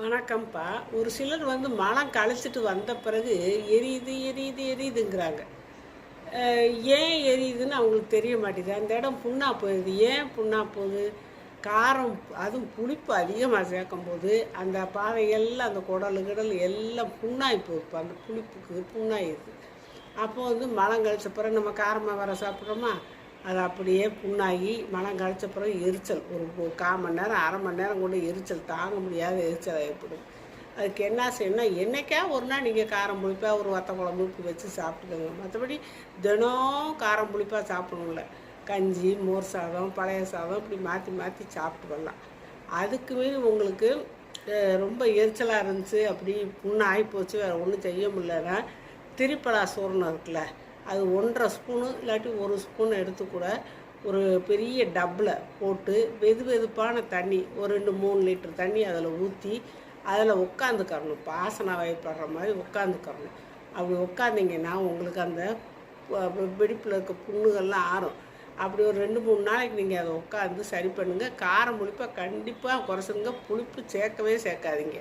வணக்கம்ப்பா. ஒரு சிலர் வந்து மலம் கழிச்சிட்டு வந்த பிறகு எரியுது எரியுது எரியுதுங்கிறாங்க. ஏன் எரியுதுன்னு அவங்களுக்கு தெரிய மாட்டேங்குது. அந்த இடம் புண்ணா போயிடுது ஏன் புண்ணா போகுது? காரம் அதுவும் புளிப்பு அதிகமாக சேர்க்கும் போது அந்த பாதை எல்லாம் அந்த குடல் கிடல் எல்லாம் புண்ணாகி போகுது. அந்த புளிப்புக்கு புண்ணாயிடுது அப்போது வந்து மலம் கழிச்ச பிறகு நம்ம காரமாக வர சாப்பிட்றோமா? அது அப்படியே புண்ணாகி மனம் கழிச்ச பிறகு எரிச்சல். ஒரு கால் மணி நேரம் அரை மணி நேரம் கொண்டு எரிச்சல் தாங்க முடியாத எரிச்சல் ஏற்படும் அதுக்கு என்ன செய்யணும்னா என்னைக்கா ஒரு நாள் நீங்கள் காரம் புளிப்பாக ஒரு வத்த குழம்பு இப்படி வச்சு சாப்பிட்டுக்கோங்க. மற்றபடி தினம் காரம் புளிப்பாக சாப்பிடணும்ல. கஞ்சி மோர் சாதம் பழைய சாதம் இப்படி மாற்றி மாற்றி சாப்பிட்டு வரலாம் அதுக்கு மீறி உங்களுக்கு ரொம்ப எரிச்சலாக இருந்துச்சு அப்படி புண்ணு ஆகிப்போச்சு வேறு ஒன்றும் செய்ய முடியலன்னா திரிப்பலா சூரணம் இருக்குல்ல அது ஒன்றரை ஸ்பூனு இல்லாட்டி ஒரு ஸ்பூன் எடுத்து கூட ஒரு பெரிய டப்பில் போட்டு வெது வெதுப்பான தண்ணி ஒரு ரெண்டு மூணு லிட்டர் தண்ணி அதில் ஊற்றி அதில் உட்காந்துக்கரணும் பாசன வயப்படுற மாதிரி உட்காந்துக்கரணும் அப்படி உட்காந்திங்கன்னா உங்களுக்கு அந்த வெடிப்பில் இருக்க புண்ணுகள்லாம் ஆறும். அப்படி ஒரு ரெண்டு மூணு நாளைக்கு நீங்கள் அதை உட்காந்து சரி பண்ணுங்கள் காரம் புளிப்பாக கண்டிப்பாக குறைச்சிருங்க. புளிப்பு சேர்க்கவே சேர்க்காதீங்க.